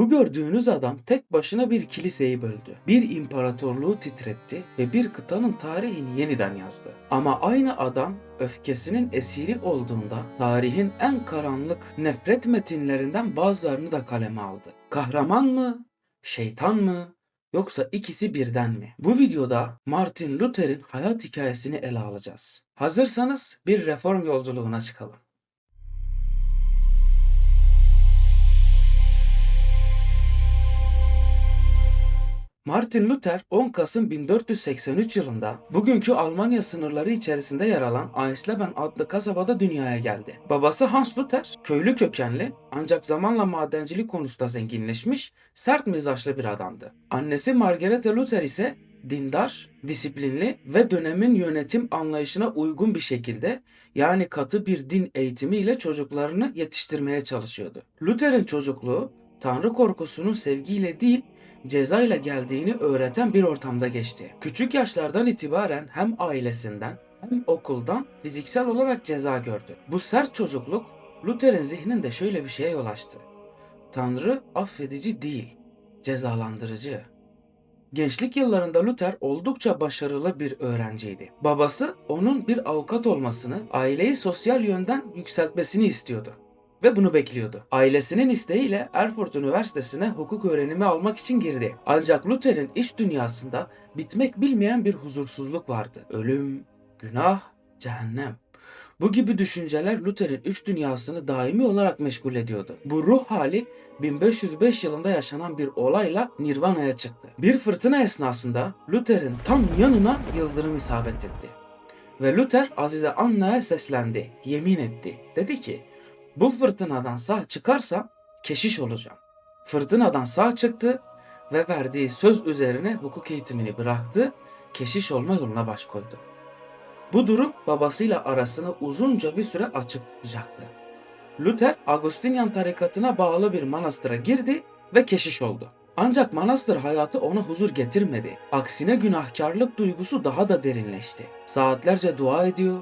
Bu gördüğünüz adam tek başına bir kiliseyi böldü. Bir imparatorluğu titretti ve bir kıtanın tarihini yeniden yazdı. Ama aynı adam öfkesinin esiri olduğunda tarihin en karanlık nefret metinlerinden bazılarını da kaleme aldı. Kahraman mı? Şeytan mı? Yoksa ikisi birden mi? Bu videoda Martin Luther'in hayat hikayesini ele alacağız. Hazırsanız bir reform yolculuğuna çıkalım. Martin Luther 10 Kasım 1483 yılında bugünkü Almanya sınırları içerisinde yer alan Eisleben adlı kasabada dünyaya geldi. Babası Hans Luther köylü kökenli ancak zamanla madencilik konusunda zenginleşmiş, sert mizaçlı bir adamdı. Annesi Margarete Luther ise dindar, disiplinli ve dönemin yönetim anlayışına uygun bir şekilde yani katı bir din eğitimiyle çocuklarını yetiştirmeye çalışıyordu. Luther'in çocukluğu Tanrı korkusunun sevgiyle değil cezayla geldiğini öğreten bir ortamda geçti. Küçük yaşlardan itibaren hem ailesinden hem okuldan fiziksel olarak ceza gördü. Bu sert çocukluk Luther'in zihninde şöyle bir şeye yol açtı. Tanrı affedici değil, cezalandırıcı. Gençlik yıllarında Luther oldukça başarılı bir öğrenciydi. Babası onun bir avukat olmasını, aileyi sosyal yönden yükseltmesini istiyordu ve bunu bekliyordu. Ailesinin isteğiyle Erfurt Üniversitesi'ne hukuk öğrenimi almak için girdi. Ancak Luther'in iç dünyasında bitmek bilmeyen bir huzursuzluk vardı. Ölüm, günah, cehennem. Bu gibi düşünceler Luther'in üç dünyasını daimi olarak meşgul ediyordu. Bu ruh hali 1505 yılında yaşanan bir olayla Nirvana'ya çıktı. Bir fırtına esnasında Luther'in tam yanına yıldırım isabet etti. Ve Luther Azize Anna'ya seslendi, yemin etti. Dedi ki, bu fırtınadan sağ çıkarsam keşiş olacağım. Fırtınadan sağ çıktı ve verdiği söz üzerine hukuk eğitimini bıraktı, keşiş olma yoluna baş koydu. Bu durum babasıyla arasını uzunca bir süre açık tutacaktı. Luther, Agustinyan tarikatına bağlı bir manastıra girdi ve keşiş oldu. Ancak manastır hayatı ona huzur getirmedi. Aksine günahkarlık duygusu daha da derinleşti. Saatlerce dua ediyor,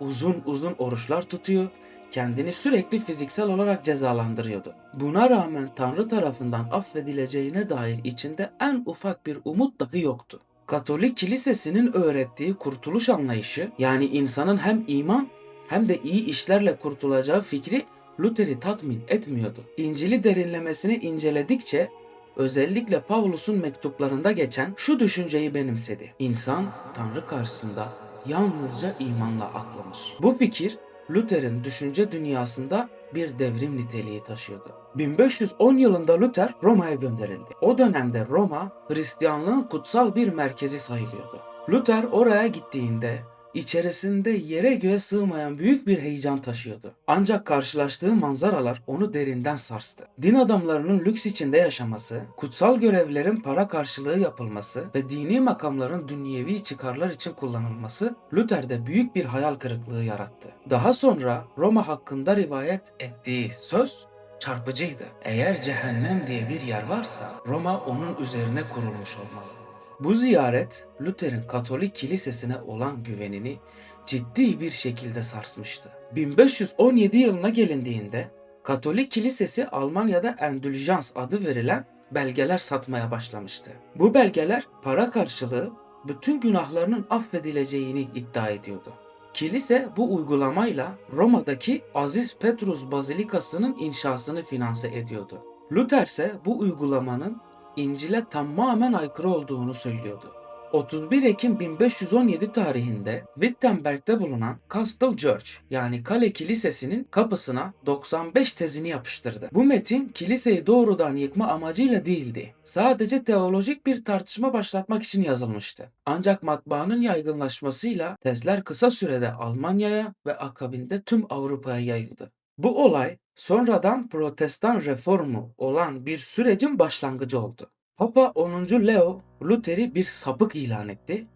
uzun uzun oruçlar tutuyor kendini sürekli fiziksel olarak cezalandırıyordu. Buna rağmen Tanrı tarafından affedileceğine dair içinde en ufak bir umut dahi yoktu. Katolik kilisesinin öğrettiği kurtuluş anlayışı yani insanın hem iman hem de iyi işlerle kurtulacağı fikri Luther'i tatmin etmiyordu. İncil'i derinlemesine inceledikçe özellikle Pavlus'un mektuplarında geçen şu düşünceyi benimsedi. İnsan Tanrı karşısında yalnızca imanla aklanır. Bu fikir Luther'in düşünce dünyasında bir devrim niteliği taşıyordu. 1510 yılında Luther Roma'ya gönderildi. O dönemde Roma Hristiyanlığın kutsal bir merkezi sayılıyordu. Luther oraya gittiğinde içerisinde yere göğe sığmayan büyük bir heyecan taşıyordu. Ancak karşılaştığı manzaralar onu derinden sarstı. Din adamlarının lüks içinde yaşaması, kutsal görevlerin para karşılığı yapılması ve dini makamların dünyevi çıkarlar için kullanılması Luther'de büyük bir hayal kırıklığı yarattı. Daha sonra Roma hakkında rivayet ettiği söz çarpıcıydı. Eğer cehennem diye bir yer varsa Roma onun üzerine kurulmuş olmalı. Bu ziyaret Luther'in Katolik kilisesine olan güvenini ciddi bir şekilde sarsmıştı. 1517 yılına gelindiğinde Katolik kilisesi Almanya'da Endüljans adı verilen belgeler satmaya başlamıştı. Bu belgeler para karşılığı bütün günahlarının affedileceğini iddia ediyordu. Kilise bu uygulamayla Roma'daki Aziz Petrus Bazilikası'nın inşasını finanse ediyordu. Luther ise bu uygulamanın İncil'e tamamen aykırı olduğunu söylüyordu. 31 Ekim 1517 tarihinde Wittenberg'de bulunan Castle Church yani Kale Kilisesi'nin kapısına 95 tezini yapıştırdı. Bu metin kiliseyi doğrudan yıkma amacıyla değildi. Sadece teolojik bir tartışma başlatmak için yazılmıştı. Ancak matbaanın yaygınlaşmasıyla tezler kısa sürede Almanya'ya ve akabinde tüm Avrupa'ya yayıldı. Bu olay sonradan protestan reformu olan bir sürecin başlangıcı oldu. Papa 10. Leo Luther'i bir sapık ilan etti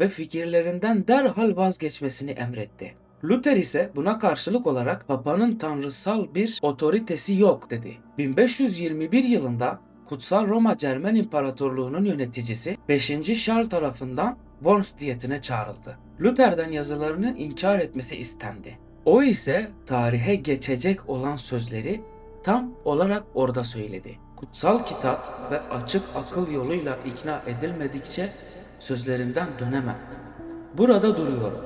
ve fikirlerinden derhal vazgeçmesini emretti. Luther ise buna karşılık olarak Papa'nın tanrısal bir otoritesi yok dedi. 1521 yılında Kutsal Roma Cermen İmparatorluğu'nun yöneticisi 5. Charles tarafından Worms diyetine çağrıldı. Luther'den yazılarını inkar etmesi istendi. O ise tarihe geçecek olan sözleri tam olarak orada söyledi. Kutsal kitap ve açık akıl yoluyla ikna edilmedikçe sözlerinden dönemem. Burada duruyorum.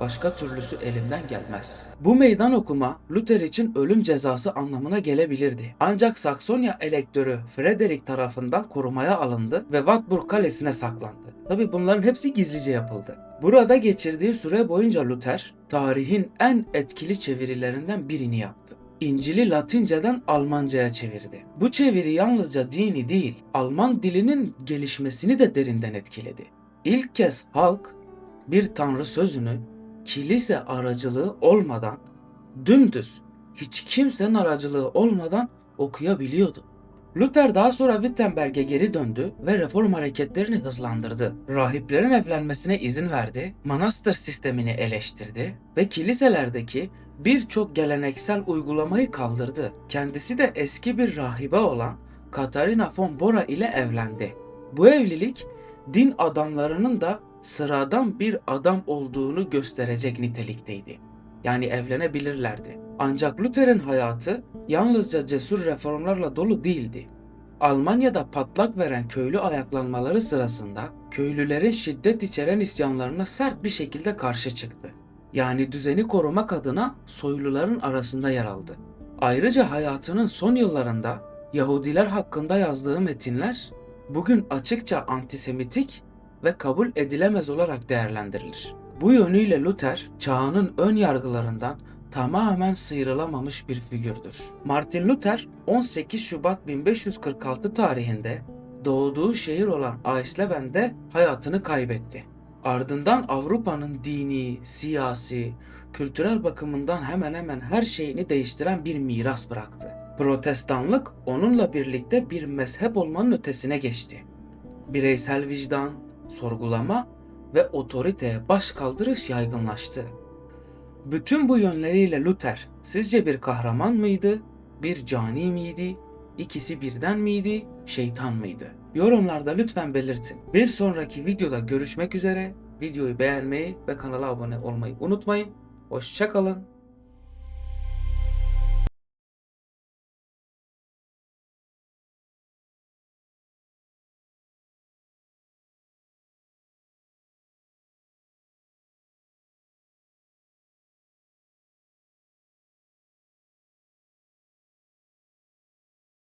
Başka türlüsü elimden gelmez. Bu meydan okuma Luther için ölüm cezası anlamına gelebilirdi. Ancak Saksonya elektörü Frederick tarafından korumaya alındı ve Wartburg Kalesi'ne saklandı. Tabi bunların hepsi gizlice yapıldı. Burada geçirdiği süre boyunca Luther, tarihin en etkili çevirilerinden birini yaptı. İncil'i Latinceden Almanca'ya çevirdi. Bu çeviri yalnızca dini değil, Alman dilinin gelişmesini de derinden etkiledi. İlk kez halk bir tanrı sözünü kilise aracılığı olmadan dümdüz hiç kimsenin aracılığı olmadan okuyabiliyordu. Luther daha sonra Wittenberg'e geri döndü ve reform hareketlerini hızlandırdı. Rahiplerin evlenmesine izin verdi, manastır sistemini eleştirdi ve kiliselerdeki birçok geleneksel uygulamayı kaldırdı. Kendisi de eski bir rahibe olan Katharina von Bora ile evlendi. Bu evlilik din adamlarının da sıradan bir adam olduğunu gösterecek nitelikteydi. Yani evlenebilirlerdi. Ancak Luther'in hayatı yalnızca cesur reformlarla dolu değildi. Almanya'da patlak veren köylü ayaklanmaları sırasında köylülerin şiddet içeren isyanlarına sert bir şekilde karşı çıktı. Yani düzeni korumak adına soyluların arasında yer aldı. Ayrıca hayatının son yıllarında Yahudiler hakkında yazdığı metinler bugün açıkça antisemitik ve kabul edilemez olarak değerlendirilir. Bu yönüyle Luther çağının ön yargılarından tamamen sıyrılamamış bir figürdür. Martin Luther 18 Şubat 1546 tarihinde doğduğu şehir olan Eisleben'de hayatını kaybetti. Ardından Avrupa'nın dini, siyasi, kültürel bakımından hemen hemen her şeyini değiştiren bir miras bıraktı. Protestanlık onunla birlikte bir mezhep olmanın ötesine geçti. Bireysel vicdan, sorgulama ve otoriteye baş kaldırış yaygınlaştı. Bütün bu yönleriyle Luther sizce bir kahraman mıydı, bir cani miydi, ikisi birden miydi, şeytan mıydı? Yorumlarda lütfen belirtin. Bir sonraki videoda görüşmek üzere. Videoyu beğenmeyi ve kanala abone olmayı unutmayın. Hoşçakalın.